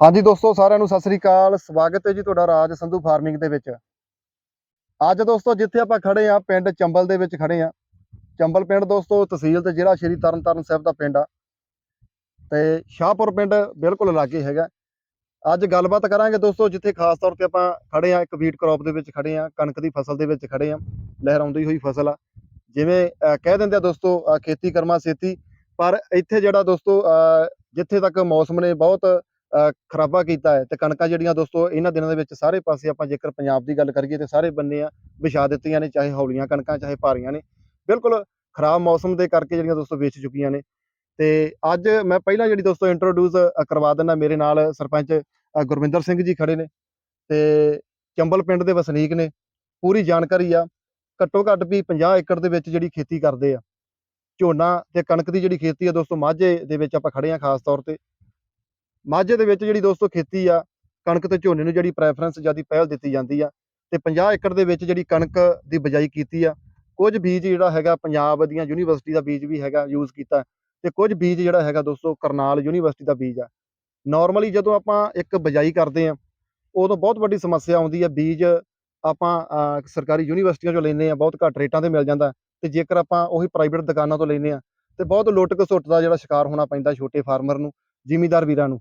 ਹਾਂਜੀ ਦੋਸਤੋ, ਸਾਰਿਆਂ ਨੂੰ ਸਤਿ ਸ੍ਰੀ ਅਕਾਲ। ਸਵਾਗਤ ਹੈ ਜੀ ਤੁਹਾਡਾ ਰਾਜ ਸੰਧੂ ਫਾਰਮਿੰਗ ਦੇ ਵਿੱਚ। ਅੱਜ ਦੋਸਤੋ, ਜਿੱਥੇ ਆਪਾਂ ਖੜੇ ਆ ਪਿੰਡ ਚੰਬਲ ਦੇ ਵਿੱਚ ਖੜੇ ਆ ਚੰਬਲ ਪਿੰਡ ਦੋਸਤੋ, ਤਹਿਸੀਲ ਤੇ ਜ਼ਿਲ੍ਹਾ ਸ਼੍ਰੀ ਤਰਨਤਾਰਨ ਸਾਹਿਬ ਦਾ ਪਿੰਡ ਆ। ਤੇ ਸ਼ਾਹਪੁਰ ਪਿੰਡ ਬਿਲਕੁਲ ਲਾਗੇ ਹੈਗਾ। ਅੱਜ ਗੱਲਬਾਤ ਕਰਾਂਗੇ ਦੋਸਤੋ, ਜਿੱਥੇ ਖਾਸ ਤੌਰ ਤੇ ਆਪਾਂ ਖੜੇ ਆ ਇੱਕ ਵੀਟ ਕ੍ਰੌਪ ਦੇ ਵਿੱਚ ਖੜੇ ਆ ਕਣਕ ਦੀ ਫਸਲ ਦੇ ਵਿੱਚ ਖੜੇ ਆ ਲਹਿਰਾਉਂਦੀ ਹੋਈ ਫਸਲ ਆ। ਜਿਵੇਂ ਕਹਿ ਦਿੰਦੇ ਆ ਦੋਸਤੋ ਖੇਤੀ ਕਰਮਾ ਸੇਤੀ। ਪਰ ਇੱਥੇ ਜਿਹੜਾ ਦੋਸਤੋ ਜਿੱਥੇ ਤੱਕ ਮੌਸਮ ਨੇ ਬਹੁਤ ਖਰਾਬਾ ਕੀਤਾ ਹੈ ਤੇ ਕਣਕਾਂ ਜਿਹੜੀਆਂ ਦੋਸਤੋ, ਇਹਨਾਂ ਦਿਨਾਂ ਦੇ ਵਿੱਚ ਸਾਰੇ ਪਾਸੇ ਆਪਾਂ ਜੇਕਰ ਪੰਜਾਬ ਦੀ ਗੱਲ ਕਰੀਏ ਤੇ ਸਾਰੇ ਬੰਨੇ ਆ ਵਿਛਾ ਦਿੱਤੀਆਂ ਨੇ, ਚਾਹੇ ਹੌਲੀਆਂ ਕਣਕਾਂ, ਚਾਹੇ ਭਾਰੀਆਂ ਨੇ। ਬਿਲਕੁਲ ਖਰਾਬ ਮੌਸਮ ਦੇ ਕਰਕੇ ਜਿਹੜੀਆਂ ਦੋਸਤੋ ਵੇਚ ਚੁੱਕੀਆਂ ਨੇ। ਤੇ ਅੱਜ ਮੈਂ ਪਹਿਲਾਂ ਜਿਹੜੀ ਦੋਸਤੋ ਇੰਟਰੋਡਿਊਸ ਕਰਵਾ ਦਿੰਦਾ ਮੇਰੇ ਨਾਲ ਸਰਪੰਚ ਗੁਰਵਿੰਦਰ ਸਿੰਘ ਜੀ ਖੜੇ ਨੇ। ਤੇ ਚੰਬਲ ਪਿੰਡ ਦੇ ਵਸਨੀਕ ਨੇ। ਪੂਰੀ ਜਾਣਕਾਰੀ ਆ। ਘੱਟੋ ਘੱਟ ਵੀ 50 ਏਕੜ ਦੇ ਵਿੱਚ ਜਿਹੜੀ ਖੇਤੀ ਕਰਦੇ ਆ। ਝੋਨਾ ਤੇ ਕਣਕ ਦੀ ਜਿਹੜੀ ਖੇਤੀ ਆ ਦੋਸਤੋ, ਮਾਝੇ ਦੇ ਵਿੱਚ ਆਪਾਂ ਖੜੇ ਆ ਖਾਸ ਤੌਰ ਤੇ। ਮਾਝੇ ਦੇ ਵਿੱਚ ਜਿਹੜੀ ਦੋਸਤੋ ਖੇਤੀ ਆ, ਕਣਕ ਤੇ ਝੋਨੇ ਨੂੰ ਜਿਹੜੀ ਪ੍ਰੈਫਰੈਂਸ ਜਿਆਦੀ ਪਹਿਲ ਦਿੱਤੀ ਜਾਂਦੀ ਆ ਤੇ 50 ਏਕੜ ਦੇ ਵਿੱਚ ਜਿਹੜੀ ਕਣਕ ਦੀ ਬਜਾਈ ਕੀਤੀ ਆ, ਕੁਝ ਬੀਜ ਜਿਹੜਾ ਹੈਗਾ ਪੰਜਾਬ ਦੀਆਂ ਯੂਨੀਵਰਸਿਟੀ ਦਾ ਬੀਜ ਵੀ ਹੈਗਾ ਯੂਜ਼ ਕੀਤਾ ਤੇ ਕੁਝ ਬੀਜ ਜਿਹੜਾ ਹੈਗਾ ਦੋਸਤੋ ਕਰਨਾਲ ਯੂਨੀਵਰਸਿਟੀ ਦਾ ਬੀਜ ਆ। ਨਾਰਮਲੀ ਜਦੋਂ ਆਪਾਂ ਇੱਕ ਬਜਾਈ ਕਰਦੇ ਆ, ਉਦੋਂ ਬਹੁਤ ਵੱਡੀ ਸਮੱਸਿਆ ਆਉਂਦੀ ਆ, ਬੀਜ ਆਪਾਂ ਸਰਕਾਰੀ ਯੂਨੀਵਰਸਿਟੀਆਂ ਚੋਂ ਲੈਂਦੇ ਆ, ਬਹੁਤ ਘੱਟ ਰੇਟਾਂ ਤੇ ਮਿਲ ਜਾਂਦਾ ਤੇ ਜੇਕਰ ਆਪਾਂ ਉਹੀ ਪ੍ਰਾਈਵੇਟ ਦੁਕਾਨਾਂ ਤੋਂ ਲੈਂਦੇ ਆ ਤੇ ਬਹੁਤ ਲੁੱਟ ਘਸੁੱਟ ਦਾ ਜਿਹੜਾ ਸ਼ਿਕਾਰ ਹੋਣਾ ਪੈਂਦਾ ਛੋਟੇ ਫਾਰਮਰ ਨੂੰ, ਜ਼ਿਮੀਦਾਰ ਵੀਰਾਂ ਨੂੰ।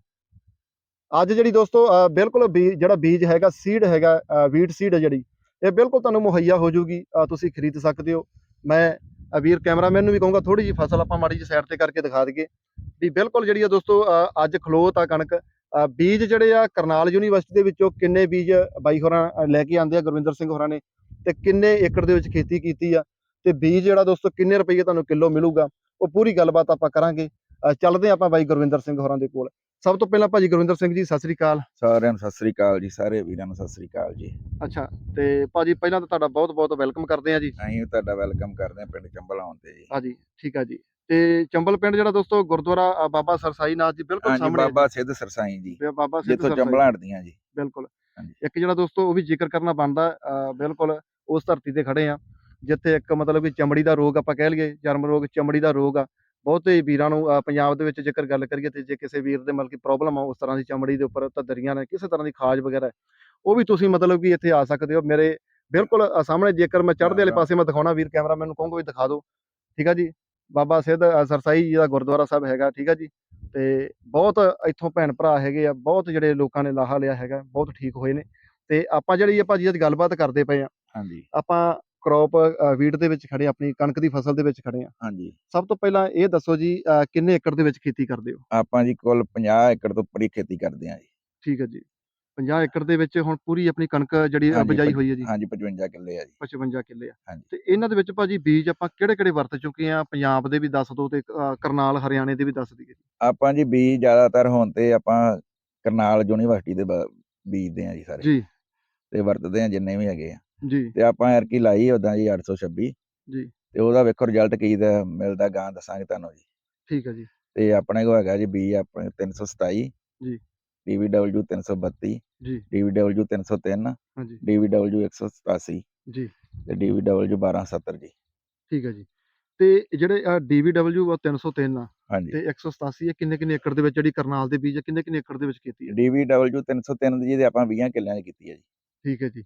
ਅੱਜ ਜਿਹੜੀ ਦੋਸਤੋ ਬਿਲਕੁਲ ਬੀ, ਜਿਹੜਾ ਬੀਜ ਹੈਗਾ ਸੀਡ ਹੈਗਾ ਵੀਟ ਸੀਡ ਹੈ ਜਿਹੜੀ, ਇਹ ਬਿਲਕੁਲ ਤੁਹਾਨੂੰ ਮੁਹੱਈਆ ਹੋ ਜਾਊਗੀ ਤੁਸੀਂ ਖਰੀਦ ਸਕਦੇ ਹੋ। ਮੈਂ ਵੀਰ ਕੈਮਰਾਮੈਨ ਨੂੰ ਵੀ ਕਹੂੰਗਾ ਥੋੜੀ ਜਿਹੀ ਫਸਲ ਆਪਾਂ ਮਾੜੀ ਜਿਹੀ ਸਾਈਡ ਤੇ ਕਰਕੇ ਦਿਖਾ ਦਈਏ, ਵੀ ਬਿਲਕੁਲ ਜਿਹੜੀ ਆ ਦੋਸਤੋ ਅੱਜ ਖਲੋਤ ਆ ਕਣਕ ਬੀਜ ਜਿਹੜੇ ਆ ਕਰਨਾਲ ਯੂਨੀਵਰਸਿਟੀ ਦੇ ਵਿੱਚੋਂ ਕਿੰਨੇ ਬੀਜ ਬਾਈ ਹੋਰਾਂ ਲੈ ਕੇ ਆਂਦੇ ਆ, ਗੁਰਵਿੰਦਰ ਸਿੰਘ ਹੋਰਾਂ ਨੇ, ਤੇ ਕਿੰਨੇ ਏਕੜ ਦੇ ਵਿੱਚ ਖੇਤੀ ਕੀਤੀ ਆ, ਤੇ ਬੀਜ ਜਿਹੜਾ ਦੋਸਤੋ, ਕਿੰਨੇ ਰੁਪਏ ਤੁਹਾਨੂੰ ਕਿਲੋ ਮਿਲੂਗਾ, ਉਹ ਪੂਰੀ ਗੱਲਬਾਤ ਆਪਾਂ ਕਰਾਂਗੇ। ਚੱਲਦੇ ਆਪਾਂ ਬਾਈ ਗੁਰਵਿੰਦਰ ਸਿੰਘ ਹੋਰਾਂ ਦੇ ਕੋਲ। ਸਭ ਤੋਂ ਪਹਿਲਾਂ ਭਾਜੀ ਗੁਰਵਿੰਦਰ ਸਿੰਘ ਜੀ ਸਤਿ ਸ੍ਰੀ ਅਕਾਲ। ਸਾਰਿਆਂ ਨੂੰ ਸਤਿ ਸ੍ਰੀ ਅਕਾਲ ਜੀ ਸਾਰੇ ਵੀਰਾਂ ਨੂੰ ਸਤਿ ਸ੍ਰੀ ਅਕਾਲ ਜੀ। ਅੱਛਾ ਤੇ ਭਾਜੀ ਪਹਿਲਾਂ ਤਾਂ ਤੁਹਾਡਾ ਬਹੁਤ ਬਹੁਤ ਵੈਲਕਮ ਕਰਦੇ ਹਾਂ ਜੀ। ਅਸੀਂ ਤੁਹਾਡਾ ਵੈਲਕਮ ਕਰਦੇ ਹਾਂ ਪਿੰਡ ਚੰਬਲ ਆਉਣ ਤੇ ਜੀ। ਹਾਂਜੀ ਠੀਕ ਆ ਜੀ। ਤੇ ਚੰਬਲ ਪਿੰਡ ਜਿਹੜਾ ਦੋਸਤੋ ਗੁਰਦੁਆਰਾ ਬਾਬਾ ਸਰਸਾਈ ਨਾਥ ਜੀ ਬਿਲਕੁਲ ਸਾਹਮਣੇ। ਬਾਬਾ ਸਿੱਧ ਸਰਸਾਈ ਜੀ। ਬਾਬਾ ਸਿੱਧ ਜਿੱਥੋਂ ਚੰਬਲਾਂ ਹਟਦੀਆਂ ਜੀ। ਬਿਲਕੁਲ। ਇੱਕ ਜਿਹੜਾ ਦੋਸਤੋ ਉਹ ਵੀ ਜ਼ਿਕਰ ਕਰਨਾ ਬਣਦਾ ਬਿਲਕੁਲ ਉਸ ਧਰਤੀ ਤੇ ਖੜੇ ਆ ਜਿੱਥੇ ਇੱਕ ਮਤਲਬ ਕਿ ਚਮੜੀ ਦਾ ਰੋਗ ਆਪਾਂ ਕਹਿ ਲਈਏ ਚਰਮ ਰੋਗ ਚਮੜੀ ਦਾ ਰੋਗ ਆ। ਬਹੁਤੇ ਵੀਰਾਂ ਨੂੰ ਪੰਜਾਬ ਦੇ ਵਿੱਚ ਜੇਕਰ ਗੱਲ ਕਰੀਏ ਤੇ ਜੇ ਕਿਸੇ ਵੀਰ ਦੇ ਮਤਲਬ ਕਿ ਪ੍ਰੋਬਲਮ ਆ ਉਸ ਤਰ੍ਹਾਂ ਦੀ ਚਮੜੀ ਦੇ ਉੱਪਰ ਤਾਂ ਦਰੀਆਂ ਨੇ ਕਿਸੇ ਤਰ੍ਹਾਂ ਦੀ ਖਾਜ ਵਗੈਰਾ ਉਹ ਵੀ ਤੁਸੀਂ ਮਤਲਬ ਕਿ ਇੱਥੇ ਆ ਸਕਦੇ ਹੋ। ਮੇਰੇ ਬਿਲਕੁਲ ਸਾਹਮਣੇ ਜੇਕਰ ਮੈਂ ਚੜ੍ਹਦੇ ਵਾਲੇ। ਪਾਸੇ ਮੈਂ ਦਿਖਾਉਣਾ ਵੀਰ ਕੈਮਰਾਮੈਨ ਨੂੰ ਕਹੂੰਗਾ ਵੀ ਦਿਖਾ ਦਿਓ। ਠੀਕ ਆ ਜੀ? ਬਾਬਾ ਸਿੱਧ ਸਰਸਾਈ ਜੀ ਦਾ ਗੁਰਦੁਆਰਾ ਸਾਹਿਬ ਹੈਗਾ ਠੀਕ ਆ ਜੀ? ਤੇ ਬਹੁਤ ਇੱਥੋਂ ਭੈਣ ਭਰਾ ਹੈਗੇ ਆ ਬਹੁਤ ਜਿਹੜੇ ਲੋਕਾਂ ਨੇ ਲਾਹਾ ਲਿਆ ਹੈਗਾ ਬਹੁਤ ਠੀਕ ਹੋਏ ਨੇ। ਤੇ ਆਪਾਂ ਜਿਹੜੀ ਆ ਭਾਜੀ ਅੱਜ ਗੱਲਬਾਤ ਕਰਦੇ ਪਏ ਆ ਹਾਂਜੀ। ਆਪਾਂ ਕ੍ਰੌਪ ਵੀਟ ਦੇ ਵਿੱਚ ਖੜੇ ਆ, ਆਪਣੀ ਕਣਕ ਦੀ ਫਸਲ ਦੇ ਵਿੱਚ ਖੜੇ ਆ। ਹਾਂਜੀ। ਸਭ ਤੋਂ ਪਹਿਲਾਂ ਇਹ ਦੱਸੋ ਜੀ ਕਿੰਨੇ ਏਕੜ ਦੇ ਵਿੱਚ ਖੇਤੀ ਕਰਦੇ ਹੋ? ਆਪਾਂ ਜੀ ਕੁੱਲ 50 ਏਕੜ ਤੋਂ ਉੱਪਰ ਹੀ ਖੇਤੀ ਕਰਦੇ ਹਾਂ ਜੀ। ਠੀਕ ਹੈ ਜੀ। 50 ਏਕੜ ਦੇ ਵਿੱਚ ਹੁਣ ਪੂਰੀ ਆਪਣੀ ਕਣਕ ਜਿਹੜੀ ਬਜਾਈ ਹੋਈ ਹੈ ਜੀ। ਹਾਂਜੀ 55 ਕਿੱਲੇ ਆ ਜੀ। 55 ਕਿੱਲੇ ਆ। ਤੇ ਇਹਨਾਂ ਦੇ ਵਿੱਚ ਭਾਜੀ ਬੀਜ ਆਪਾਂ ਕਿਹੜੇ ਕਿਹੜੇ ਵਰਤ ਚੁੱਕੇ ਆ ਪੰਜਾਬ ਦੇ ਵੀ ਦੱਸ ਦਿਓ ਤੇ ਕਰਨਾਲ ਹਰਿਆਣੇ ਦੇ ਵੀ ਦੱਸ ਦਈਏ ਜੀ। ਆਪਾਂ ਜੀ ਬੀਜ ਜ਼ਿਆਦਾਤਰ ਹੋਣ ਤੇ ਆਪਾਂ ਕਰਨਾਲ ਯੂਨੀਵਰਸਿਟੀ ਦੇ ਬੀਜਦੇ ਆ ਜੀ ਸਾਰੇ। ਜੀ। ਤੇ ਵਰਤਦੇ ਆ ਜਿੰਨੇ ਵੀ ਹੈਗੇ ਆ। ਜੀ। ਤੇ ਆਪਾਂ ਐਰਕੀ ਲਾਈ ਉਦਾਂ ਜੀ 826 ਜੀ। ਤੇ ਉਹਦਾ ਵੇਖੋ ਰਿਜ਼ਲਟ ਕੀ ਦਾ ਮਿਲਦਾ ਗਾਂ ਦੱਸਾਂਗੇ ਤੁਹਾਨੂੰ ਜੀ। ਠੀਕ ਹੈ ਜੀ। ਤੇ ਆਪਣੇ ਕੋਲ ਹੈਗਾ ਜੀ ਬੀ ਆਪਣੇ 327 ਜੀ। DVW 332 ਜੀ। DVW 303 ਹਾਂਜੀ DVW 187 ਜੀ। ਤੇ DVW 1270 ਜੀ। ਠੀਕ ਹੈ ਜੀ। ਤੇ ਜਿਹੜੇ DVW 303 ਆ ਤੇ 187 ਇਹ ਕਿੰਨੇ ਕਿੰਨੇ ਏਕੜ ਦੇ ਵਿੱਚ ਜਿਹੜੀ ਕਰਨਾਲ ਦੇ ਬੀਜ ਆ ਕਿੰਨੇ ਕਿੰਨੇ ਏਕੜ ਦੇ ਵਿੱਚ ਕੀਤੀ ਹੈ DVW 303 ਜੀ ਤੇ ਆਪਾਂ 20 ਕਿੱਲਿਆਂ 'ਚ ਕੀਤੀ ਹੈ ਜੀ। ਠੀਕ ਹੈ ਜੀ।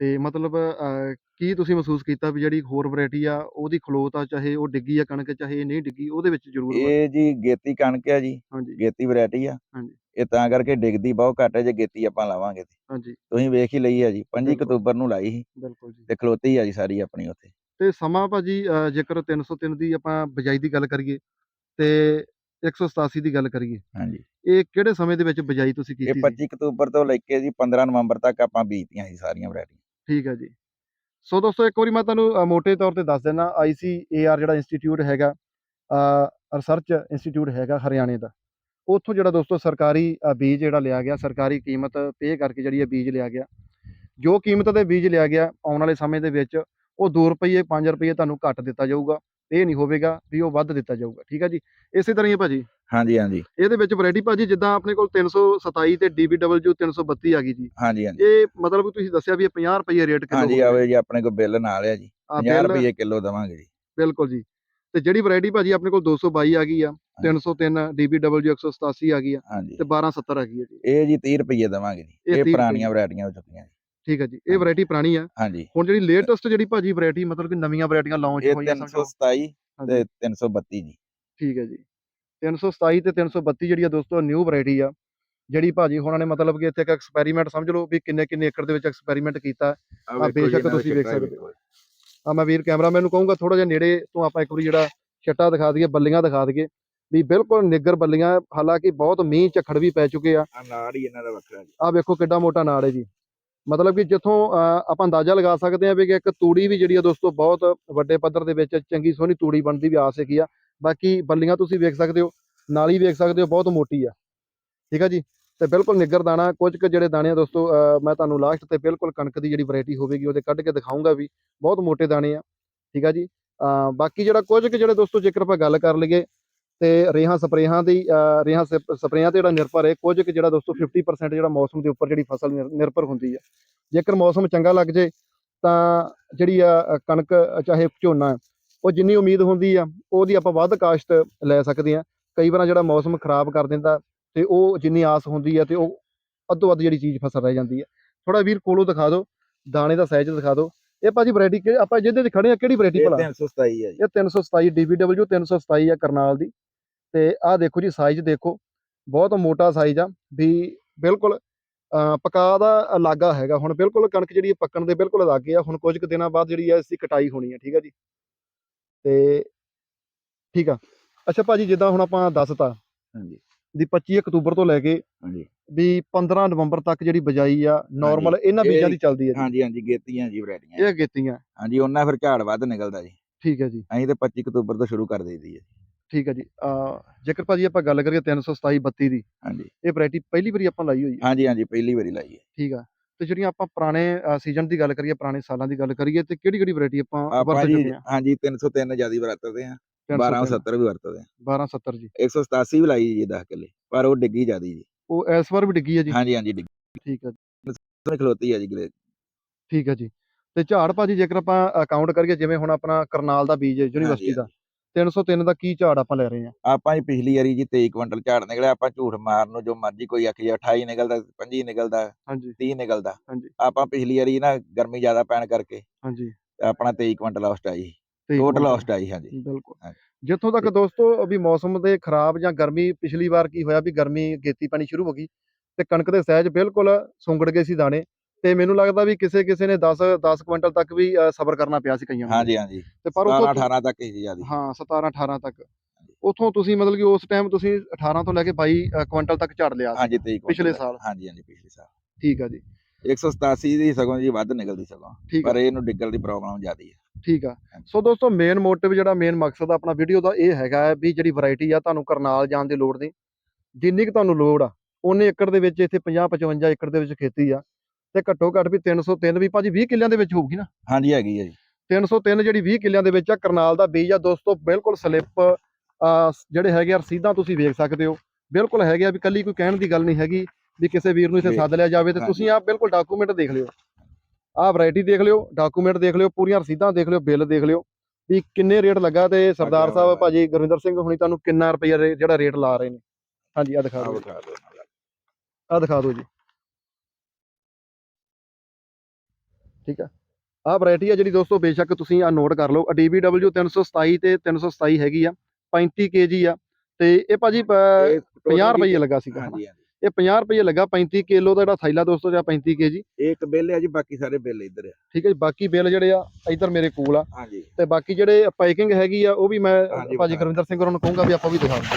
ਤੇ ਮਤਲਬ ਅਹ, ਕੀ ਤੁਸੀਂ ਮਹਿਸੂਸ ਕੀਤਾ ਵੀ ਜਿਹੜੀ ਹੋਰ ਵੈਰਾਈਟੀ ਆ ਉਹਦੀ ਖਲੋਤ ਆ ਚਾਹੇ ਉਹ ਡਿੱਗੀ ਆ ਕਣਕ ਚਾਹੇ ਨਹੀਂ ਡਿੱਗੀ ਉਹਦੇ ਵਿੱਚ ਜ਼ਰੂਰ ਇਹ ਜੀ ਗੇਤੀ ਕਣਕ ਆ ਜੀ ਹਾਂਜੀ। ਗੇਤੀ ਵੈਰਾਈਟੀ ਆ। ਹਾਂਜੀ। ਇਹ ਤਾਂ ਕਰਕੇ ਡਿੱਗਦੀ ਬਹੁਤ ਘੱਟ ਹੈ ਜੇ ਗੇਤੀ ਆਪਾਂ ਲਾਵਾਂਗੇ ਤੇ। ਹਾਂਜੀ। ਤੁਸੀਂ ਵੇਖ ਹੀ ਲਈ ਆ ਜੀ 5 ਬਿਲਕੁਲ। ਅਕਤੂਬਰ ਨੂੰ ਲਾਈ ਸੀ ਬਿਲਕੁਲ ਜੀ। ਤੇ ਖਲੋਤੀ ਆ ਜੀ ਸਾਰੀ ਆਪਣੀ ਉੱਥੇ। ਤੇ ਸਮਾਂ ਭਾਜੀ ਅਹ, ਜੇਕਰ 303 ਦੀ ਆਪਾਂ ਬਜਾਈ ਦੀ ਗੱਲ ਕਰੀਏ ਤੇ 187 ਦੀ ਗੱਲ ਕਰੀਏ ਹਾਂਜੀ। ਇਹ ਕਿਹੜੇ ਸਮੇਂ ਦੇ ਵਿੱਚ ਬਜਾਈ ਤੁਸੀਂ ਇਹ ਕੀਤੀ ਸੀ? 25 ਅਕਤੂਬਰ ਤੋਂ ਲੈ ਕੇ ਜੀ 15 ਨਵੰਬਰ ਤੱਕ ਆਪਾਂ ਬੀਜਤੀਆਂ ਸੀ ਸਾਰੀਆਂ ਵੈਰਾਈਟੀਆਂ ਠੀਕ ਹੈ ਜੀ। ਸੋ ਦੋਸਤੋ ਇੱਕ ਵਾਰੀ ਮੈਂ ਤੁਹਾਨੂੰ ਅ, ਮੋٹے ਤੌਰ ਤੇ ਦੱਸ ਦਿੰਦਾ ਆਈਸੀਏਆਰ ਜਿਹੜਾ ਇੰਸਟੀਚਿਊਟ ਹੈਗਾ ਰਿਸਰਚ ਇੰਸਟੀਚਿਊਟ ਹੈਗਾ ਹਰਿਆਣੇ ਦਾ। ਉੱਥੋਂ ਜਿਹੜਾ ਦੋਸਤੋ ਸਰਕਾਰੀ ਬੀਜ ਜਿਹੜਾ ਲਿਆ ਗਿਆ ਸਰਕਾਰੀ ਕੀਮਤ ਪੇ ਕਰਕੇ ਜਿਹੜੀ ਇਹ ਬੀਜ ਲਿਆ ਗਿਆ ਜੋ ਕੀਮਤ ਦੇ ਬੀਜ ਲਿਆ ਗਿਆ ਆਉਣ ਵਾਲੇ ਸਮੇਂ ਦੇ ਵਿੱਚ ਉਹ 2 ਰੁਪਏ 5 ਰੁਪਏ ਤੁਹਾਨੂੰ ਘੱਟ ਦਿੱਤਾ ਜਾਊਗਾ। ਇਹ ਨਹੀਂ ਹੋਵੇਗਾ ਵੀ ਉਹ ਵੱਧ ਦਿੱਤਾ ਜਾਊਗਾ। ਠੀਕ ਹੈ ਜੀ? ਇਸੇ ਤਰ੍ਹਾਂ ਹੀ ਭਾਜੀ। ਹਾਂਜੀ ਹਾਂਜੀ। ਇਹਦੇ ਵਿੱਚ ਵੈਰਾਈਟੀ ਭਾਜੀ ਜਿੱਦਾਂ ਆਪਣੇ ਕੋਲ 327 ਤੇ DBW 332 ਆ ਗਈ ਜੀ। ਹਾਂਜੀ ਹਾਂਜੀ। ਇਹ ਮਤਲਬ ਤੁਸੀਂ ਦੱਸਿਆ ਵੀ ਇਹ 50 ਰੁਪਏ ਰੇਟ ਕਿਲੋ ਹਾਂਜੀ ਆਵੇ ਜੀ ਆਪਣੇ ਕੋਲ ਬਿੱਲ ਨਾਲ ਆ ਜੀ। ਆ 50 ਬਿੱਲ ਰੁਪਏ ਕਿਲੋ ਦਵਾਂਗੇ ਜੀ। ਬਿਲਕੁਲ ਜੀ। ਤੇ ਜਿਹੜੀ ਵੈਰਾਈਟੀ ਭਾਜੀ ਆਪਣੇ ਕੋਲ 222 ਆ ਗਈ ਆ 303 DBW 187 ਆ ਗਈ ਆ ਤੇ 1270 ਆ ਗਈ ਆ ਜੀ। ਇਹ ਜੀ 30 ਰੁਪਏ ਦੇਵਾਂਗੇ ਜੀ। ਇਹ ਇਹ 30 ਪੁਰਾਣੀਆਂ ਵੈਰਾਈਟੀਆਂ ਹੋ ਚੁੱਕੀਆਂ ਜੀ। ਠੀਕ ਹੈ ਜੀ ਇਹ। ਵੈਰਾਈਟੀ ਪੁਰਾਣੀ ਆ। ਹਾਂਜੀ। ਹੁਣ ਜਿਹੜੀ ਲੇਟੈਸਟ ਜਿਹੜੀ ਭਾਜੀ ਵੈਰਾਈਟੀ ਮਤਲਬ ਕਿ ਨਵੀਆਂ ਵੈਰਾਈਟੀਆਂ ਲਾਂਚ ਇਹ ਹੋਈਆਂ ਸਮਝੋ 327 ਹਾਂਜੀ, ਤੇ 332 ਜੀ। ਠੀਕ ਹੈ ਜੀ। 327 ਤੇ 332 ਜਿਹੜੀ ਆ ਦੋਸਤੋ ਨਿਊ ਵੈਰਾਈਟੀ ਆ। ਜਿਹੜੀ ਭਾਜੀ ਹੁਣਾਂ ਨੇ ਮਤਲਬ ਕਿ ਇੱਥੇ ਇੱਕ ਐਕਸਪੈਰੀਮੈਂਟ ਸਮਝ ਲਓ ਵੀ ਕਿੰਨੇ ਕਿੰਨੇ ਏਕੜ ਦੇ ਵਿੱਚ ਐਕਸਪੈਰੀਮੈਂਟ ਕੀਤਾ। ਆਹ ਬੇਸ਼ੱਕ ਤੁਸੀਂ ਵੇਖ ਸਕਦੇ ਹੋ। ਆ ਮੈਂ ਵੀਰ ਕੈਮਰਾਮੈਨ ਨੂੰ ਕਹੂੰਗਾ ਥੋੜਾ ਜਿਹਾ ਨੇੜੇ ਤੋਂ ਆਪਾਂ ਇੱਕ ਵਾਰੀ ਜਿਹੜਾ ਛੱਟਾ ਦਿਖਾ ਦਈਏ ਬੱਲੀਆਂ ਦਿਖਾ ਦਈਏ। ਵੀ ਬਿਲਕੁਲ ਨਿੱਗਰ ਬੱਲੀਆਂ ਹਾਲਾਂਕਿ ਬਹੁਤ ਮੀਂਹ ਝੱਖੜ ਵੀ ਪੈ ਚੁੱਕੇ ਆ। ਨਾੜ ਹੀ ਇਹਨਾਂ ਦਾ ਵੱਖਰਾ ਜੀ। ਆ ਵੇਖੋ ਕਿੱਡਾ ਮੋਟਾ ਨਾੜ ਹੈ ਜੀ। ਮਤਲਬ ਕਿ ਜਿੱਥੋਂ ਆਪਾਂ ਅੰਦਾਜ਼ਾ ਲਗਾ ਸਕਦੇ ਹਾਂ ਵੀ ਕਿ ਇੱਕ ਤੂੜੀ ਵੀ ਜਿਹੜੀ ਆ ਦੋਸਤੋ ਬਹੁਤ ਵੱਡੇ ਪੱਧਰ ਦੇ ਵਿੱਚ ਚੰਗੀ ਸੋਹਣੀ ਤੂੜੀ ਬਣਦੀ ਵੀ ਆਸ ਹੈਗੀ ਆ। ਬਾਕੀ ਬੱਲੀਆਂ ਤੁਸੀਂ ਵੇਖ ਸਕਦੇ ਹੋ, ਨਾਲੀ ਵੇਖ ਸਕਦੇ ਹੋ ਬਹੁਤ ਮੋਟੀ ਆ। ਠੀਕ ਆ ਜੀ? ਤੇ ਬਿਲਕੁਲ ਨਿੱਗਰ ਦਾਣਾ, ਕੁਝ ਕੁ ਜਿਹੜੇ ਦਾਣੇ ਆ ਦੋਸਤੋ ਮੈਂ ਤੁਹਾਨੂੰ ਲਾਸਟ ਤੇ ਬਿਲਕੁਲ ਕਣਕ ਦੀ ਜਿਹੜੀ ਵੈਰਾਈਟੀ ਹੋਵੇਗੀ ਉਹਦੇ ਕੱਢ ਕੇ ਦਿਖਾਉਂਗਾ ਵੀ, ਬਹੁਤ ਮੋਟੇ ਦਾਣੇ ਆ। ਠੀਕ ਆ ਜੀ? ਬਾਕੀ ਜਿਹੜਾ ਕੁਝ ਕੁ ਜਿਹੜੇ ਦੋਸਤੋ ਜੇਕਰ ਆਪਾਂ ਗੱਲ ਕਰ ਲਈਏ ਤੇ ਰੇਹਾਂ ਸਪਰੇਹਾਂ ਦੀ ਰੇਹਾਂ ਸਪ- ਸਪਰੇਆਂ ਤੇ ਜਿਹੜਾ ਨਿਰਭਰ ਹੈ ਕੁਝ ਕੁ ਜਿਹੜਾ ਦੋਸਤੋ 50% ਜਿਹੜਾ ਮੌਸਮ ਦੇ ਉੱਪਰ ਜਿਹੜੀ ਫਸਲ ਨਿਰ- ਨਿਰਭਰ ਹੁੰਦੀ ਹੈ। ਜੇਕਰ ਮੌਸਮ ਚੰਗਾ ਲੱਗ ਜੇ ਤਾਂ ਜਿਹੜੀ ਆ ਕਣਕ ਚਾਹੇ ਝੋਨਾ ਉਹ ਜਿੰਨੀ ਉਮੀਦ ਹੁੰਦੀ ਆ ਉਹਦੀ ਆਪਾਂ ਵੱਧ ਕਾਸ਼ਤ ਲੈ ਸਕਦੇ ਆ ਕਈ ਵਾਰ ਜਿਹੜਾ ਮੌਸਮ ਖਰਾਬ ਕਰ ਦਿੰਦਾ ਤੇ ਉਹ ਜਿੰਨੀ ਆਸ ਹੁੰਦੀ ਆ ਤੇ ਉਹ ਅੱਧੋ ਅੱਧ ਜਿਹੜੀ ਚੀਜ਼ ਫਸਲ ਰਹਿ ਜਾਂਦੀ ਹੈ ਥੋੜਾ ਵੀਰ ਕੋਲੋਂ ਦਿਖਾ ਦਿਓ ਦਾਣੇ ਦਾ ਸਾਈਜ਼ ਦਿਖਾ ਦਿਓ। ਇਹ ਭਾਜੀ ਵੈਰਾਈਟੀ ਆਪਾਂ ਜਿਹਦੇ 'ਚ ਖੜੇ ਆ ਕਿਹੜੀ ਵੈਰਾਈਟੀ ਭਲਾ? 327 ਹੈ ਜੀ। ਇਹ 327 DBW 327 ਆ ਕਰਨਾਲ ਦੀ। ਤੇ ਆਹ ਦੇਖੋ ਜੀ ਸਾਈਜ਼ ਦੇਖੋ ਬਹੁਤ ਮੋਟਾ ਸਾਈਜ਼ ਆ ਵੀ ਬਿਲਕੁਲ ਪਕਾ ਦਾ ਲਾਗਾ ਹੈਗਾ। ਹੁਣ ਬਿਲਕੁਲ ਕਣਕ ਜਿਹੜੀ ਪੱਕਣ ਦੇ ਬਿਲਕੁਲ ਲਾਗੇ ਆ ਹੁਣ ਕੁਝ ਕੁ ਦਿਨਾਂ ਬਾਅਦ ਜਿਹੜੀ ਹੈ ਇਸਦੀ ਕਟਾਈ ਹੋਣੀ ਹੈ ਠੀਕ ਹੈ ਜੀ। ਤੇ ਠੀਕ ਆ। ਅੱਛਾ ਭਾਜੀ ਜਿੱਦਾਂ ਹੁਣ ਆਪਾਂ ਦੱਸਤਾ ਹਾਂਜੀ। ਵੀ 25 ਅਕਤੂਬਰ ਤੋਂ ਲੈ ਕੇ ਹਾਂਜੀ। ਵੀ 15 ਨਵੰਬਰ ਤੱਕ ਜਿਹੜੀ ਬਜਾਈ ਆ ਨਾਰਮਲ ਇਹਨਾਂ ਬੀਜਾਂ ਦੀ ਚੱਲਦੀ ਹੈ ਹਾਂਜੀ ਹਾਂਜੀ ਗੇਤੀਆਂ ਜੀ ਜੀ ਵੈਰਾਈਟੀਆਂ ਇਹ ਗੇਤੀਆਂ। ਹਾਂਜੀ ਉਹਨਾਂ ਫਿਰ ਝਾੜ ਵੱਧ ਨਿਕਲਦਾ ਜੀ। ਠੀਕ ਹੈ ਜੀ। ਅਸੀਂ ਤੇ 25 ਅਕਤੂਬਰ ਤੋਂ ਸ਼ੁਰੂ ਕਰ ਦੇਈਦੀ ਹੈ ਠੀਕ ਹੈ ਜੀ। ਅਹ ਜੇਕਰ ਭਾਜੀ ਆਪਾਂ ਗੱਲ ਕਰੀਏ 327 32 ਦੀ ਹਾਂਜੀ। ਇਹ ਵੈਰਾਈਟੀ ਪਹਿਲੀ ਵਾਰੀ ਆਪਾਂ ਲਾਈ ਹੋਈ ਹੈ ਹਾਂਜੀ ਹਾਂਜੀ ਪਹਿਲੀ ਵਾਰੀ ਲਾਈ ਹੈ। ਠੀਕ ਆ। ਤੇ ਜਿਹੜੀਆਂ ਆਪਾਂ ਪੁਰਾਣੇ ਸੀਜ਼ਨ ਦੀ ਗੱਲ ਕਰੀਏ ਪੁਰਾਣੇ ਸਾਲਾਂ ਦੀ ਗੱਲ ਕਰੀਏ ਤੇ ਕਿਹੜੀ ਕਿਹੜੀ ਵੈਰਾਈਟੀ ਆਪਾਂ ਆਪਾਂ ਵਰਤ ਜੀ ਚੁੱਕੇ ਆ? ਹਾਂਜੀ 303 ਜਿਆਦੀ ਵਰਤਦੇ ਆ 1270 ਵੀ ਵਰਤਦੇ ਆ। 1270 ਜੀ। 187 ਵੀ ਲਾਈ ਜੀ 10 ਕਿੱਲੇ ਪਰ ਉਹ ਡਿੱਗੀ ਜਿਆਦੀ ਜੀ। ਉਹ ਇਸ ਵਾਰ ਵੀ ਡਿੱਗੀ ਹੈ ਜੀ? ਹਾਂਜੀ ਹਾਂਜੀ ਡਿੱਗੀ। ਠੀਕ ਹੈ ਤੋਂ ਖਲੋਤੀ ਹੈ ਜੀ ਗਲੇ ਠੀਕ ਹੈ ਜੀ। ਤੇ ਝਾੜ ਭਾਜੀ ਜੇਕਰ ਆਪਾਂ ਕਾਊਂਟ ਕਰੀਏ ਜਿਵੇਂ ਹੁਣ ਆਪਣਾ ਕਰਨਾਲ ਦਾ ਬੀਜ ਯੂਨੀਵਰਸਿਟੀ ਦਾ 303 ਦਾ ਕੀ ਝਾੜ ਆਪਾਂ ਲੈ ਰਹੇ ਆ ਆਪਾਂ ਜੀ ਪਿਛਲੀ ਵਾਰੀ ਜੀ 23 ਕੁਇੰਟਲ ਝਾੜ ਨਿਕਲਿਆ ਆਪਾਂ ਝੂਠ ਮਾਰਨ ਨੂੰ ਜੋ ਮਰਜ਼ੀ ਕੋਈ ਆਖੀ ਜਾ 28 ਨਿਕਲਦਾ 25 ਨਿਕਲਦਾ ਹਾਂਜੀ। 30 ਨਿਕਲਦਾ ਹਾਂਜੀ। ਆਪਾਂ ਪਿਛਲੀ ਵਾਰੀ ਨਾ ਗਰਮੀ ਜ਼ਿਆਦਾ ਪੈਣ ਕਰਕੇ ਹਾਂਜੀ। ਆਪਣਾ 23 ਕੁਇੰਟਲ ਲਾਸਟ ਆਈ ਟੋਟਲ ਲਾਸਟ ਆਈ ਹਾਂਜੀ। ਬਿਲਕੁਲ। ਜਿੱਥੋਂ ਤੱਕ ਦੋਸਤੋ ਵੀ ਮੌਸਮ ਦੇ ਖਰਾਬ ਜਾਂ ਗਰਮੀ ਪਿਛਲੀ ਵਾਰ ਕੀ ਹੋਇਆ ਵੀ ਗਰਮੀ ਗੇਤੀ ਪਾਣੀ ਸ਼ੁਰੂ ਹੋ ਗਈ ਤੇ ਕਣਕ ਦੇ ਸਹਿਜ ਬਿਲਕੁਲ ਸੁੰਗੜ ਗਏ ਸੀ ਦਾਣੇ। ਤੇ ਮੈਨੂੰ ਲੱਗਦਾ ਵੀ ਕਿਸੇ ਕਿਸੇ ਨੇ 10 10 ਕੁਇੰਟਲ ਤੱਕ ਵੀ ਸਬਰ ਕਰਨਾ ਪਿਆ ਸੀ ਕਈਆਂ ਨੂੰ। ਹਾਂਜੀ ਹਾਂਜੀ। ਤੇ ਪਰ 17 ਉਥੋਂ 18 ਤੱਕ ਹੀ ਜਿਆਦੀ ਹਾਂ 17 18 ਤੱਕ। ਉਥੋਂ ਤੁਸੀਂ ਮਤਲਬ ਕਿ ਉਸ ਟਾਈਮ ਤੁਸੀਂ 18 ਤੋਂ ਲੈ ਕੇ 22 ਅ, ਕੁਇੰਟਲ ਤੱਕ ਝਾੜ ਲਿਆ ਹਾਂਜੀ 23 ਕੁਇੰਟਲ ਪਿਛਲੇ। ਸਾਲ। ਹਾਂਜੀ ਹਾਂਜੀ ਪਿਛਲੇ ਸਾਲ। ਠੀਕ ਆ ਜੀ। 187 ਦੀ ਸਗੋਂ ਜੀ ਵੱਧ ਨਿਕਲਦੀ ਸਗੋਂ। ਪਰ ਇਹਨੂੰ ਡਿੱਗਣ ਦੀ ਪ੍ਰੋਬਲਮ ਜ਼ਿਆਦੀ ਹੈ ਠੀਕ ਆ। ਸੋ ਦੋਸਤੋ ਮੇਨ ਮੋਟਿਵ ਜਿਹੜਾ ਮੇਨ ਮਕਸਦ ਆ ਆਪਣਾ ਵੀਡੀਓ ਦਾ ਇਹ ਹੈਗਾ ਵੀ ਜਿਹੜੀ ਵੈਰਾਈਟੀ ਆ ਤੁਹਾਨੂੰ ਕਰਨਾਲ ਜਾਣ ਦੀ ਲੋੜ ਨਹੀਂ। ਜਿੰਨੀ ਕੁ ਤੁਹਾਨੂੰ ਲੋੜ ਆ ਉਹਨੇ ਏਕੜ ਦੇ ਵਿੱਚ ਇੱਥੇ 50 55 ਏਕੜ ਦੇ ਵਿੱਚ ਖੇਤੀ ਆ। ਤੇ ਘੱਟੋ ਘੱਟ ਵੀ 303 ਵੀ ਭਾਜੀ 20 ਕਿੱਲਿਆਂ ਦੇ ਵਿੱਚ ਹੋਊਗੀ ਨਾ ਹਾਂਜੀ ਹੈਗੀ ਹੈ ਜੀ 303 ਜਿਹੜੀ 20 ਕਿੱਲਿਆਂ ਦੇ ਵਿੱਚ ਆ ਕਰਨਾਲ ਦਾ ਬੀਜ ਆ ਦੋਸਤੋ ਬਿਲਕੁਲ ਸਲਿੱਪ ਜਿਹੜੇ ਹੈਗੇ ਆ ਰਸੀਦਾਂ ਤੁਸੀਂ ਵੇਖ ਸਕਦੇ ਹੋ ਬਿਲਕੁਲ ਹੈਗੇ ਆ ਵੀ ਕੱਲੀ ਕੋਈ ਕਹਿਣ ਦੀ ਗੱਲ ਨਹੀਂ ਹੈਗੀ ਵੀ ਕਿਸੇ ਵੀਰ ਨੂੰ ਇੱਥੇ। ਸੱਦ ਲਿਆ ਜਾਵੇ ਤੇ। ਤੁਸੀਂ ਆਪ ਬਿਲਕੁਲ ਡਾਕੂਮੈਂਟ ਦੇਖ ਲਿਓ ਆਹ ਵੈਰਾਈਟੀ ਦੇਖ ਲਿਓ ਡਾਕੂਮੈਂਟ ਦੇਖ ਲਿਓ ਪੂਰੀਆਂ ਰਸੀਦਾਂ ਦੇਖ ਲਿਓ ਬਿੱਲ ਦੇਖ ਲਿਓ ਵੀ ਕਿੰਨੇ ਰੇਟ ਲੱਗਾ ਤੇ ਸਰਦਾਰ ਸਾਹਿਬ। ਭਾਜੀ ਗੁਰਵਿੰਦਰ ਸਿੰਘ ਹੁਣੀ ਤੁਹਾਨੂੰ ਕਿੰਨਾ ਰੁਪਈਆ ਜਿਹੜਾ ਰੇਟ ਲਾ ਰਹੇ ਨੇ ਹਾਂਜੀ ਆ ਦਿਖਾ ਦਿਓ। ਆ ਦਿਖਾ ਦਿਓ ਜੀ ਠੀਕ ਆ। ਆਹ ਵੈਰਾਈਟੀ ਆ ਜਿਹੜੀ ਦੋਸਤੋ ਬੇਸ਼ੱਕ ਤੁਸੀਂ ਆ ਨੋਟ ਕਰ ਲਓ। DBW 327 ਤੇ 327 ਹੈਗੀ ਆ 35 kg ਆ। ਤੇ ਇਹ ਭਾਜੀ ਇਹ 50 total ਰੁਪਏ ਲੱਗਾ ਸੀਗਾ ਇਹ 50 ਰੁਪਏ ਲੱਗਾ 35 ਕਿਲੋ ਦਾ ਜਿਹੜਾ ਥੈਲਾ ਦੋਸਤੋ ਜਾਂ 35 kg ਇਹ ਇੱਕ ਬਿੱਲ ਹੈ ਜੀ ਬਾਕੀ ਸਾਰੇ ਬਿੱਲ ਇੱਧਰ ਆ। ਠੀਕ ਹੈ ਜੀ ਬਾਕੀ ਬਿੱਲ ਜਿਹੜੇ ਆ ਇਧਰ ਮੇਰੇ ਕੋਲ ਆ। ਹਾਂਜੀ। ਤੇ ਬਾਕੀ ਜਿਹੜੇ ਪੈਕਿੰਗ ਹੈਗੀ ਆ ਉਹ ਵੀ ਮੈਂ ਭਾਜੀ ਵਿਖਾ ਗੁਰਵਿੰਦਰ ਸਿੰਘ ਹੋਰਾਂ ਨੂੰ ਕਹੂੰਗਾ ਵੀ ਆਪਾਂ ਵੀ ਦਿਖਾ ਦਿੰਦੇ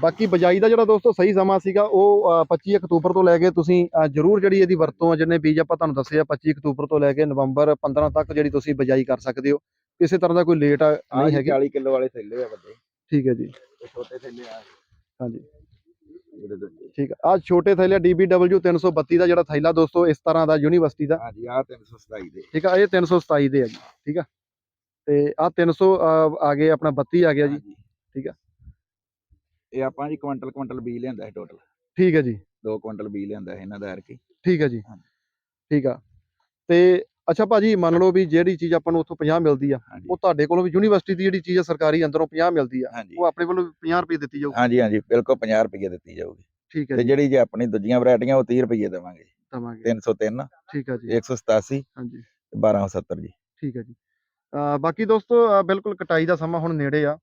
ਬਾਕੀ ਬਜਾਈ ਦਾ ਜਿਹੜਾ ਦੋਸਤੋ ਸਹੀ ਸਮਾਂ ਸੀਗਾ ਉਹ ਅ, 25 ਅਕਤੂਬਰ ਤੋਂ ਲੈ ਕੇ ਤੁਸੀਂ ਜ਼ਰੂਰ ਜਿਹੜੀ ਇਹਦੀ ਵਰਤੋਂ ਆ ਜਿੰਨੇ ਬੀਜ ਆਪਾਂ ਤੁਹਾਨੂੰ ਦੱਸੇ ਆ 25 ਅਕਤੂਬਰ ਤੋਂ ਲੈ ਕੇ ਨਵੰਬਰ 15 ਤੱਕ ਜਿਹੜੀ ਤੁਸੀਂ ਬਜਾਈ ਕਰ ਸਕਦੇ ਹੋ। ਕਿਸੇ ਤਰ੍ਹਾਂ ਦਾ ਕੋਈ ਲੇਟ ਨਹੀਂ ਹੈਗੀ। 40 ਕਿਲੋ ਵਾਲੇ ਥੈਲੇ ਆ ਵੱਡੇ। ਠੀਕ ਹੈ ਜੀ। ਛੋਟੇ ਥੈਲੇ ਆ। ਹਾਂਜੀ। ਠੀਕ ਆ। ਛੋਟੇ ਥੈਲੇ DBW 332 ਦਾ ਜਿਹੜਾ ਥੈਲਾ ਦੋਸਤੋ ਇਸ ਤਰ੍ਹਾਂ ਦਾ ਯੂਨੀਵਰਸਿਟੀ ਦਾ। ਹਾਂਜੀ ਆਹ 327 ਦੇ। ਠੀਕ ਆ ਇਹ 327 ਦੇ ਆ ਜੀ। ਠੀਕ ਆ। ਤੇ ਆ 300 ਅ, ਆ ਗਏ ਆਪਣਾ 32 ਆ ਗਿਆ ਜੀ। ਠੀਕ ਆ। ਇਹ ਆਪਾਂ ਜੀ ਕੁਇੰਟਲ ਕੁਇੰਟਲ ਬੀ ਲਿਆਂਦਾ ਹੈ ਟੋਟਲ ਠੀਕ ਹੈ ਜੀ। 2 ਕੁਇੰਟਲ ਬੀ ਲਿਆਂਦਾ ਹੈ ਇਹਨਾਂ ਦਾ ਐਰਕੀ ਠੀਕ ਹੈ ਜੀ। ਹਾਂਜੀ। ਠੀਕ ਆ। ਤੇ ਅੱਛਾ ਭਾਜੀ ਮੰਨ ਲਓ ਵੀ ਜਿਹੜੀ ਚੀਜ਼ ਆਪਾਂ ਨੂੰ ਉੱਥੋਂ 50 ਮਿਲਦੀ ਆ ਹਾਂਜੀ। ਉਹ ਤੁਹਾਡੇ ਕੋਲੋਂ ਵੀ ਯੂਨੀਵਰਸਿਟੀ ਦੀ ਜਿਹੜੀ ਚੀਜ਼ ਆ ਸਰਕਾਰੀ ਅੰਦਰੋਂ 50 ਮਿਲਦੀ ਆ ਹਾਂਜੀ। ਉਹ ਆਪਣੇ ਵੱਲੋਂ 50 ਰੁਪਏ ਦਿੱਤੀ ਜਾਊ ਹਾਂਜੀ ਹਾਂਜੀ ਬਿਲਕੁਲ 50 ਰੁਪਏ ਦਿੱਤੀ ਜਾਊਗੀ। ਠੀਕ ਹੈ ਤੇ ਜੀ। ਜਿਹੜੀ ਜੇ ਆਪਣੀ ਦੂਜੀਆਂ ਵੈਰਾਈਟੀਆਂ ਉਹ 30 ਰੁਪਏ ਦੇਵਾਂਗੇ। ਦਵਾਂਗੇ। 303 ਠੀਕ ਹੈ ਜੀ। 187 ਹਾਂਜੀ। 1270 ਜੀ। ਠੀਕ ਹੈ ਜੀ। ਅਹ ਬਾਕੀ ਦੋਸਤੋ ਅਹ ਬਿਲਕੁਲ ਕਟਾਈ ਦਾ ਸਮਾਂ ਹੁਣ ਨੇੜੇ ਆ।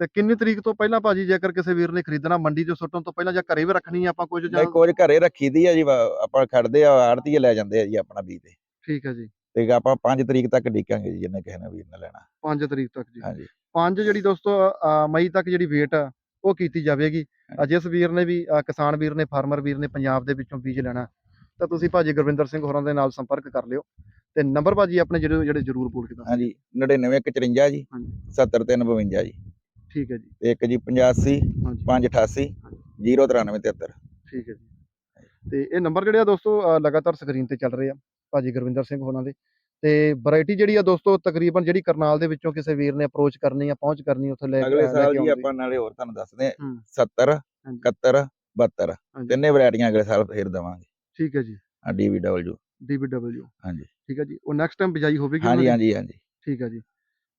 ਤੇ ਕਿੰਨੀ ਤਰੀਕ ਤੋਂ ਪਹਿਲਾਂ ਭਾਜੀ ਜੇਕਰ ਕਿਸੇ ਵੀਰ ਨੇ ਖਰੀਦਣਾ ਮੰਡੀ 'ਚ ਸੁੱਟਣ ਤੋਂ ਪਹਿਲਾਂ ਜਾਂ ਘਰੇ ਵੀ ਰੱਖਣੀ ਆ ਆਪਾਂ ਕੁਝ ਜਾਂ ਨਹੀਂ ਕੁਝ ਘਰੇ ਰੱਖੀ ਦੀ ਆ ਜੀ ਵਾ- ਆਪਾਂ ਖੜਦੇ ਆ ਆੜਤੀਏ ਲੈ ਜਾਂਦੇ ਆ ਜੀ ਆਪਣਾ ਬੀਜ ਤੇ। ਠੀਕ ਹੈ ਜੀ। ਤੇ ਆਪਾਂ 5 ਤਰੀਕ ਤੱਕ ਡੀਕਾਂਗੇ ਜੀ ਜਿੰਨੇ ਕਿਸੇ ਨੇ ਵੀਰ ਨੇ ਲੈਣਾ। 5 ਤਰੀਕ ਤੱਕ ਜੀ। ਹਾਂਜੀ। 5 ਜਿਹੜੀ ਦੋਸਤੋ ਮਈ ਤੱਕ ਜਿਹੜੀ ਵੇਟ ਆ ਉਹ ਕੀਤੀ ਜਾਵੇਗੀ। ਜਿਸ ਵੀਰ ਨੇ ਵੀ ਕਿਸਾਨ ਵੀਰ ਨੇ ਫਾਰਮਰ ਵੀਰ ਨੇ ਪੰਜਾਬ ਦੇ ਵਿੱਚੋਂ ਬੀਜ ਲੈਣਾ ਤਾਂ ਤੁਸੀਂ ਭਾਜੀ ਗੁਰਵਿੰਦਰ ਸਿੰਘ ਹੋਰਾਂ ਦੇ ਨਾਲ ਸੰਪਰਕ ਕਰ ਲਿਓ। ਤੇ ਨੰਬਰ ਭਾਜੀ ਆਪਣੇ ਜਿਹੜੇ ਜਿਹੜੇ ਜ਼ਰੂਰ ਬੋਲ ਕੇ ਦੱਸ ਹਾਂਜੀ 9954 ਜੀ ਹਾਂਜੀ। 70352 ਜੀ। ਠੀਕ ਹੈ ਜੀ। ਤੇ ਇੱਕ ਜੀ 85 ਹਾਂਜੀ। 588 09373 ਠੀਕ ਹੈ ਜੀ। ਤੇ ਇਹ ਨੰਬਰ ਜਿਹੜੇ ਆ ਦੋਸਤੋ ਲਗਾਤਾਰ ਸਕਰੀਨ ਤੇ ਚੱਲ ਰਹੇ ਆ ਭਾਜੀ ਗੁਰਵਿੰਦਰ ਸਿੰਘ ਹੋਰਾਂ ਦੇ। ਤੇ ਵੈਰਾਈਟੀ ਜਿਹੜੀ ਆ ਦੋਸਤੋ ਤਕਰੀਬਨ ਜਿਹੜੀ ਕਰਨਾਲ ਦੇ ਵਿੱਚੋਂ ਕਿਸੇ ਵੀਰ ਨੇ ਅਪਰੋਚ ਕਰਨੀ ਆ ਪਹੁੰਚ ਕਰਨੀ ਉੱਥੇ ਲੈ ਅਗਲੇ ਲੈ ਸਾਲ ਜੀ ਆਉਂਦੇ। ਆਪਾਂ ਨਾਲੇ ਹੋਰ ਤੁਹਾਨੂੰ ਦੱਸਦੇ ਆ ਹੂੰ। 70 ਹਾਂਜੀ। 71 72 ਹਾਂਜੀ। ਤਿੰਨੇ ਵੈਰਾਈਟੀਆਂ ਅਗਲੇ ਸਾਲ ਫੇਰ ਦਵਾਂਗੇ। ਠੀਕ ਹੈ ਜੀ। ਆ ਡੀਵੀਡਬਲਯੂ DBW ਹਾਂਜੀ। ਠੀਕ ਹੈ ਜੀ। ਉਹ ਨੈਕਸਟ ਟਾਈਮ ਬਿਜਾਈ ਹੋਵੇਗੀ ਉਹਨਾਂ ਹਾਂਜੀ ਦੀ? ਹਾਂਜੀ ਹਾਂਜੀ। ਠੀਕ ਹੈ ਜੀ।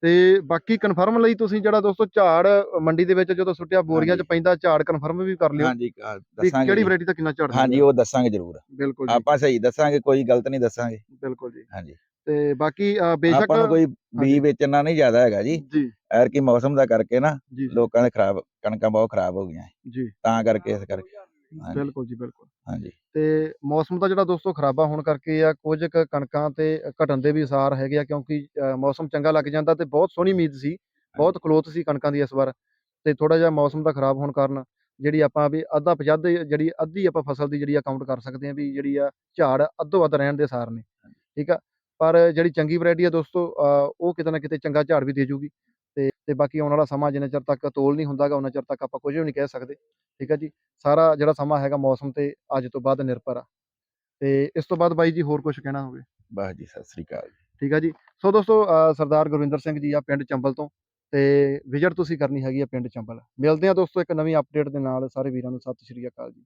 ਤੇ ਬਾਕੀ ਕਨਫਰਮ ਲਈ ਤੁਸੀਂ ਜਿਹੜਾ ਦੋਸਤੋ ਝਾੜ ਮੰਡੀ ਦੇ ਵਿੱਚ ਜਦੋਂ ਸੁੱਟਿਆ ਬੋਰੀਆਂ 'ਚ। ਪੈਂਦਾ ਝਾੜ ਕਨਫਰਮ ਵੀ ਕਰ ਲਿਓ। ਹਾਂਜੀ ਦੱਸਾਂਗੇ ਕਿਹੜੀ। ਵੈਰਾਈਟੀ ਦਾ ਕਿੰਨਾ ਝਾੜ ਹਾਂਜੀ। ਉਹ ਦੱਸਾਂਗੇ ਜ਼ਰੂਰ। ਬਿਲਕੁਲ ਆਪਾਂ ਸਹੀ ਦੱਸਾਂਗੇ ਕੋਈ ਗਲਤ ਨਹੀਂ ਦੱਸਾਂਗੇ। ਬਿਲਕੁਲ ਜੀ। ਹਾਂਜੀ। ਤੇ ਬਾਕੀ ਬੇਸ਼ੱਕ ਆਪਾਂ ਨੂੰ ਕੋਈ। ਬੀ ਵੇਚਣਾ ਨਹੀਂ ਜ਼ਿਆਦਾ ਹੈਗਾ ਜੀ। ਜੀ। ਐਰ ਕੀ ਮੌਸਮ ਦਾ ਕਰਕੇ ਨਾ ਲੋਕਾਂ ਦੇ ਖਰਾਬ ਕਣਕਾਂ ਬਹੁਤ ਖਰਾਬ ਹੋ ਗਈਆਂ। ਜੀ। ਤਾਂ ਕਰਕੇ ਇਸ ਕਰਕੇ। ਹਾਂਜੀ। ਬਿਲਕੁਲ ਜੀ ਬਿਲਕੁਲ। ਹਾਂਜੀ। ਤੇ ਮੌਸਮ ਦਾ ਜਿਹੜਾ ਦੋਸਤੋ ਖਰਾਬਾ ਹੋਣ ਕਰਕੇ ਆ ਕੁਝ ਕੁ ਕਣਕਾਂ ਤੇ ਘਟਣ ਦੇ ਵੀ ਅਸਾਰ ਹੈਗੇ ਆ ਕਿਉਂਕਿ ਮੌਸਮ ਚੰਗਾ ਲੱਗ ਜਾਂਦਾ ਤੇ ਬਹੁਤ ਸੋਹਣੀ ਉਮੀਦ ਸੀ ਬਹੁਤ ਕਲੋਥ ਸੀ ਕਣਕਾਂ ਦੀ ਇਸ ਵਾਰ ਤੇ ਥੋੜਾ ਜਿਹਾ ਮੌਸਮ ਦਾ ਖਰਾਬ ਹੋਣ ਕਾਰਨ ਜਿਹੜੀ ਆਪਾਂ ਵੀ ਅੱਧਾ ਪਜੱਧ ਜਿਹੜੀ ਅੱਧੀ ਆਪਾਂ ਫਸਲ ਦੀ ਜਿਹੜੀ ਅਕਾਊਂਟ ਕਰ ਸਕਦੇ ਹਾਂ ਵੀ ਜਿਹੜੀ ਆ ਝਾੜ ਅੱਧੋ ਅੱਧ ਰਹਿਣ ਦੇ ਅਸਾਰ ਨੇ ਠੀਕ ਆ? ਪਰ ਜਿਹੜੀ ਚੰਗੀ ਵੈਰਾਈਟੀ ਆ ਦੋਸਤੋ ਉਹ ਕਿਤੇ ਨਾ ਕਿਤੇ ਚੰਗਾ ਝਾੜ ਵੀ ਦੇ ਜੂਗੀ। ਤੇ ਤੇ ਬਾਕੀ ਆਉਣ ਵਾਲਾ ਸਮਾਂ ਜਿੰਨੇ ਚਿਰ ਤੱਕ ਤੋਲ ਨਹੀਂ ਹੁੰਦਾਗਾ ਉਹਨਾਂ ਚਿਰ ਤੱਕ ਆਪਾਂ ਕੁਝ ਵੀ ਨਹੀਂ ਕਹਿ ਸਕਦੇ। ਠੀਕ ਆ ਜੀ? ਸਾਰਾ ਜਿਹੜਾ ਸਮਾਂ ਹੈਗਾ ਮੌਸਮ ਤੇ ਅੱਜ ਤੋਂ ਬਾਅਦ ਨਿਰਭਰ ਆ। ਤੇ ਇਸ ਤੋਂ ਬਾਅਦ ਬਾਈ ਜੀ ਹੋਰ ਕੁਝ ਕਹਿਣਾ ਹੋਵੇ? ਬਸ ਜੀ ਸਤਿ ਸ੍ਰੀ ਅਕਾਲ ਠੀਕ ਆ ਜੀ? ਸੋ ਦੋਸਤੋ ਸਰਦਾਰ ਗੁਰਵਿੰਦਰ ਸਿੰਘ ਜੀ ਆ ਪਿੰਡ ਚੰਬਲ ਤੋਂ ਤੇ ਵਿਜ਼ਿਟ ਤੁਸੀਂ ਕਰਨੀ ਹੈਗੀ ਆ ਪਿੰਡ ਚੰਬਲ। ਮਿਲਦੇ ਆ ਦੋਸਤੋ ਇੱਕ ਨਵੀਂ ਅਪਡੇਟ ਦੇ ਨਾਲ। ਸਾਰੇ ਵੀਰਾਂ ਨੂੰ ਸਤਿ ਸ਼੍ਰੀ ਅਕਾਲ ਜੀ।